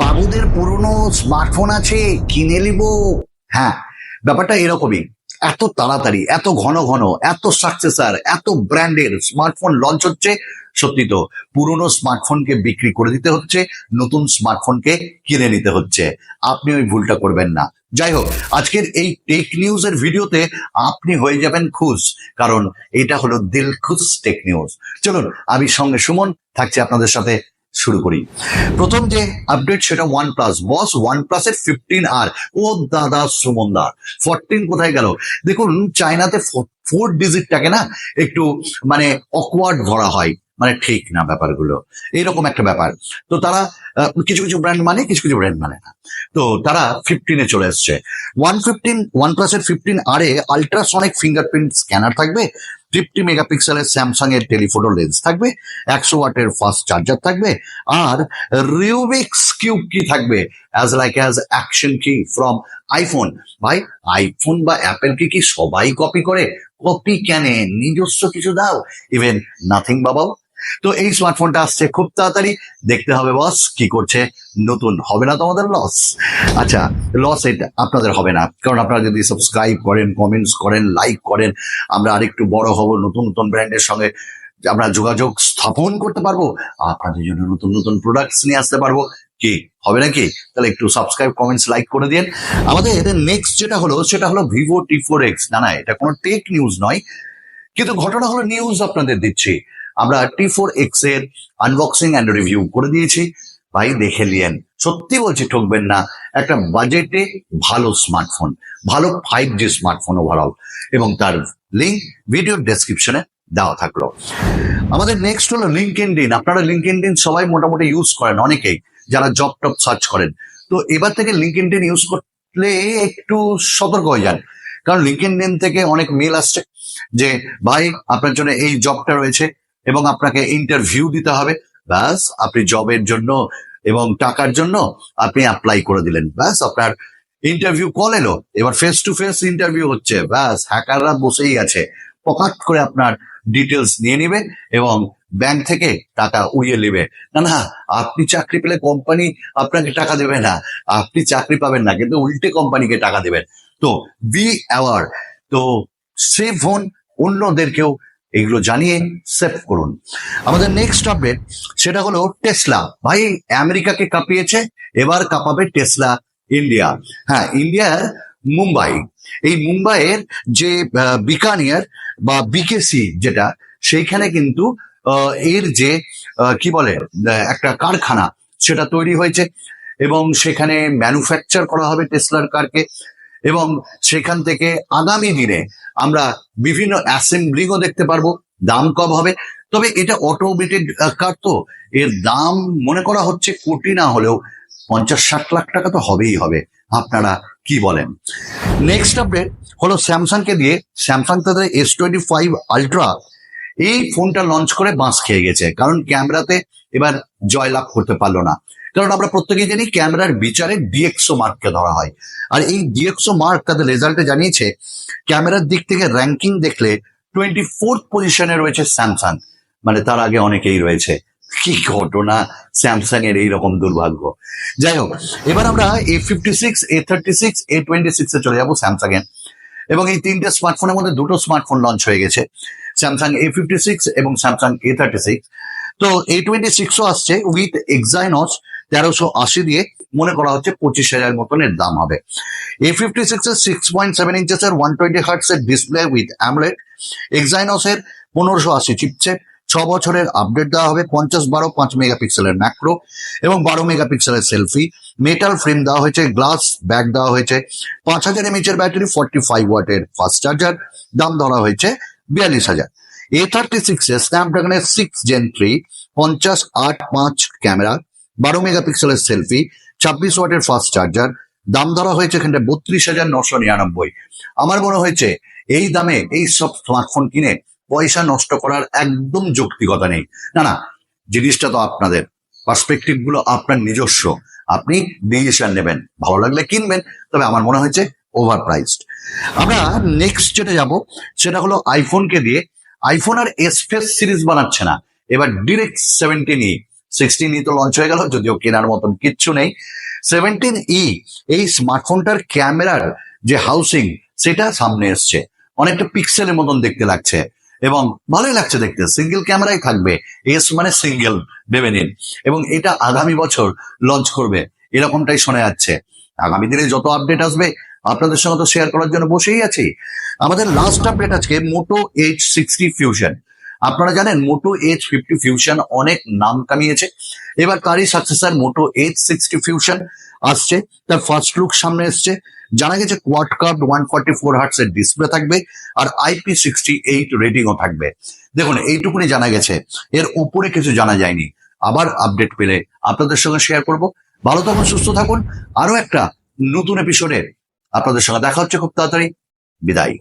বাবুদের পুরনো স্মার্টফোন আছে, কিনে নিব। হ্যাঁ ব্যাপারটা এরকমই। এত তাড়াতাড়ি, এত ঘন ঘন, এত সাকসেসার এত ব্র্যান্ডের স্মার্টফোন লঞ্চ হচ্ছে। সত্যি তো, পুরনো স্মার্টফোনকে বিক্রি করে দিতে হচ্ছে, নতুন স্মার্টফোনকে কিনে নিতে হচ্ছে। আপনি ওই ভুলটা করবেন না। যাই হোক, আজকের এই টেক নিউজের ভিডিওতে আপনি হয়ে যাবেন খুশ, কারণ এটা হলো দিল খুশ টেক নিউজ চলুন, আমি সঙ্গে সুমন, থাকছি আপনাদের সাথে শুরু করি। প্রথম যে আপডেট সেটা ওয়ান প্লাস বস ওয়ান প্লাসের ফিফটিন আর ও দাদা সুমন দা ফোরটিন কোথায় গেল? দেখুন চায়নাতে ফোর ডিজিটটাকে না একটু মানে অকওয়ার্ড ধরা হয়। মানে ঠিক না ব্যাপারগুলো। এইরকম একটা ব্যাপার। তো তারা কিছু কিছু ব্র্যান্ড মানে কিছু কিছু ব্র্যান্ড মানে না। তো তারা ফিফটিনে চলে এসছে। ওয়ান ফিফটিন ওয়ান প্লাসের ফিফটিন আরে আলট্রাসনিক ফিঙ্গারপ্রিন্ট স্ক্যানার থাকবে। ফিফটি মেগাপিক্সেলের স্যামসাং এর টেলিফোটো লেন্স থাকবে, একশো ওয়াটের ফাস্ট চার্জার থাকবে, আর রিউবিক্স কিউব কি থাকবে? অ্যাজ লাইক অ্যাজ অ্যাকশন কি ফ্রম আইফোন ভাই আইফোন বা অ্যাপেল কি কি সবাই কপি করে? কপি কেন? নিজস্ব কিছু দাও। ইভেন নাথিং বাবাও। তো এই স্মার্টফোনটা আসছে খুব তাড়াতাড়ি। দেখতে হবে বস কি করছে? নতুন হবে না তোমাদের লস আচ্ছা লস এটা আপনাদের হবে না। কারণ আপনারা যদি সাবস্ক্রাইব করেন কমেন্টস করেন লাইক করেন, আমরা আরেকটু বড় হব, নতুন নতুন ব্র্যান্ডের সঙ্গে আমরা যোগাযোগ স্থাপন করতে পারব, আপনাদের জন্য নতুন নতুন প্রোডাক্টস নিয়ে আসতে পারব। কি? হবে নাকি? তাহলে একটু সাবস্ক্রাইব কমেন্টস লাইক করে দিন। আমাদের নেক্সট যেটা হলো, সেটা হলো ভিভো টি ফোর এক্স না না, এটা কোনো টেক নিউজ নয়, কিন্তু ঘটনা হলো নিউজ আপনাদের দিচ্ছি। আমরা টি ফোর এক্সের আনবক্সিং অ্যান্ড রিভিউ করে দিয়েছি। ভাই, দেখে নিয়েন। সত্যি বলছি, ঠকবেন না। একটা বাজেটে ভালো স্মার্টফোন ভালো ফাইভ জি স্মার্টফোন ওভারঅল এবং তার লিঙ্ক ভিডিও ডেসক্রিপশনে দেওয়া থাকল। আমাদের নেক্সট হলো লিঙ্ক ইন আপনারা লিঙ্ক ইন সবাই মোটামুটি ইউজ করেন অনেকেই যারা জব টপ সার্চ করেন। তো এবার থেকে লিঙ্ক ইন ইউজ করলে একটু সতর্ক হয়ে যান। কারণ লিঙ্ক ইন থেকে অনেক মেল আসছে যে, ভাই, আপনার জন্য এই জবটা রয়েছে এবং আপনাকে ইন্টারভিউ দিতে হবে। ব্যাস, আপনি জবের জন্য এবং টাকার জন্য আপনি অ্যাপ্লাই করে দিলেন। ব্যাস, আপনার ইন্টারভিউ কল এলো। এবার ফেস টু ফেস ইন্টারভিউ হচ্ছে। ব্যাস হ্যাকাররা বসেই আছে। পকাট করে আপনার ডিটেলস নিয়ে নিবে এবং ব্যাংক থেকে টাকা উড়িয়ে নেবে। না না, আপনি চাকরি পেলে কোম্পানি আপনাকে টাকা দেবে না। আপনি চাকরি পাবেন না, কিন্তু উল্টে কোম্পানিকে টাকা দেবেন। তো বি অ্যাওয়ার তো সেভ হন, অন্যদেরকেও এগুলো জানিয়ে সেভ করুন। আমাদের নেক্সট আপডেট সেটা হলো টেসলা ভাই, আমেরিকাকে কাঁপিয়েছে, এবার কাঁপাবে টেসলা ইন্ডিয়া হ্যাঁ ইন্ডিয়ার মুম্বাই। এই মুম্বাইয়ের যে বিকানিয়ার বা বিকেসি যেটা, সেইখানে কিন্তু এর যে কি বলে একটা কারখানা, সেটা তৈরি হয়েছে। এবং সেখানে ম্যানুফ্যাকচার করা হবে টেসলার কারকে এবং সেখান থেকে আগামী দিনে আমরা বিভিন্ন অ্যাসেম্বলিংও দেখতে পারব, দাম কম হবে। তবে এটা অটোমেটেড কার তো। এর দাম মনে করা হচ্ছে কোটি না হলেও পঞ্চাশ ষাট লাখ টাকা তো হবেই হবে। আপনারা কি বলেন? নেক্সট আপডেট হলো স্যামসাংকে দিয়ে। স্যামসাং তাদের এস টোয়েন্টি ফাইভ আলট্রা এই ফোনটা লঞ্চ করে বাঁশ খেয়ে গেছে। কারণ ক্যামেরাতে এবার জয়লাভ করতে পারল না। কারণ আমরা প্রত্যেকেই জানি ক্যামেরার বিচারে ডিএক্সও মার্ককে ধরা হয়। আর এই ডিএক্সও মার্ক তাদের রেজাল্টে জানিয়েছে, ক্যামেরার দিক থেকে র্যাঙ্কিং দেখলে টোয়েন্টি ফোর্থ পজিশনে রয়েছে স্যামসাং মানে তার আগে অনেকেই রয়েছে। কি ঘটনা? স্যামসাং এর এইরকম দুর্ভাগ্য। যাই হোক, এবার আমরা A fifty six A thirty six A twenty সিক্সে চলে যাব স্যামসাং এর এবং এই তিনটে স্মার্টফোনের মধ্যে দুটো স্মার্টফোন লঞ্চ হয়ে গেছে। স্যামসাং এ ফিফটি সিক্স এবং স্যামসাং এ থার্টি সিক্স তো এ টোয়েন্টি সিক্সও আসছে উইথ এক্সাইনস তেরোশো আশি দিয়ে মনে করা হচ্ছে পঁচিশ হাজার মতন এর দাম হবে। এ ফিফটি সিক্স এর সিক্স পয়েন্ট সেভেন ইঞ্চেস এর ওয়ান টোয়েন্টি হার্টস এর ডিসপ্লে উইথ অ্যামলেট এক্সাইনস এর পনেরোশো আশি চিপসেট ছ বছরের আপডেট দেওয়া হবে পঞ্চাশ বারো পাঁচ মেগাপিক্সেলের ম্যাক্রো এবং বারো মেগাপিক্সেলের সেলফি মেটাল ফ্রেম দেওয়া হয়েছে গ্লাস ব্যাগ দেওয়া হয়েছে। পাঁচ হাজার M H battery forty five ওয়াটের ফাস্ট চার্জার দাম ধরা হয়েছে বিয়াল্লিশ হাজার। এ থার্টি সিক্স এর স্ন্যাপড্রাগনের সিক্স জেন থ্রি পঞ্চাশ আট পাঁচ ক্যামেরা। বারো মেগাপিক্সেলের সেলফি, ছাব্বিশ ওয়াটের ফাস্ট চার্জার, দাম ধরা হয়েছে এখানটা বত্রিশ হাজার নশো নিরানব্বই। আমার মনে হয়েছে এই দামে এই সব স্মার্টফোন কিনে পয়সা নষ্ট করার একদম যৌক্তিকতা নেই। না না, জিনিসটা তো আপনাদের। পার্সপেক্টিভগুলো আপনার নিজস্ব। আপনি ডিসিশন নেবেন। ভালো লাগলে কিনবেন, তবে আমার মনে হয়েছে ওভার প্রাইসড আমরা নেক্সট যেটা যাব, সেটা হলো আইফোনকে দিয়ে। আইফোন আর এসপেস সিরিজ বানাচ্ছে না। এবার ডিরেক্ট সেভেন্টিন ই সিক্সটিনই তো লঞ্চ হয়ে গেল, যদিও কেনার মতন কিচ্ছু নেই। সেভেন্টিন ই এই স্মার্টফোনটার ক্যামেরার যে হাউসিং সেটা সামনে এসছে। অনেকটা পিক্সেলের মতন দেখতে লাগছে এবং ভালোই লাগছে দেখতে। সিঙ্গেল ক্যামেরাই থাকবে। এস মানে সিঙ্গেল ভেবে নিন। এবং এটা আগামী বছর লঞ্চ করবে। এরকমটাই শোনা যাচ্ছে। আগামী দিনে যত আপডেট আসবে, আপনাদের সঙ্গে তো শেয়ার করার জন্য বসেই আছি। আমাদের লাস্ট আপডেট আজকে মোটো এইচ সিক্সটি ফিউশন আপনারা জানেন মোটো এইচ ফিফটি ফিউশন অনেক নাম কামিয়েছে। এবার তারই successor Moto H sixty fusion আসছে, তার ফার্স্ট লুক সামনে এসছে। জানা গেছে quad curved one forty four hertz এর ডিসপ্লে থাকবে আর আইপি সিক্সটি এইট রেটিংও থাকবে। দেখুন, এইটুকুনি জানা গেছে। এর উপরে কিছু জানা যায়নি। আবার আপডেট পেলে আপনাদের সঙ্গে শেয়ার করব। ভালো থাকুন, সুস্থ থাকুন। আরও একটা নতুন এপিসোডে আপনাদের সঙ্গে দেখা হচ্ছে খুব তাড়াতাড়ি। বিদায়।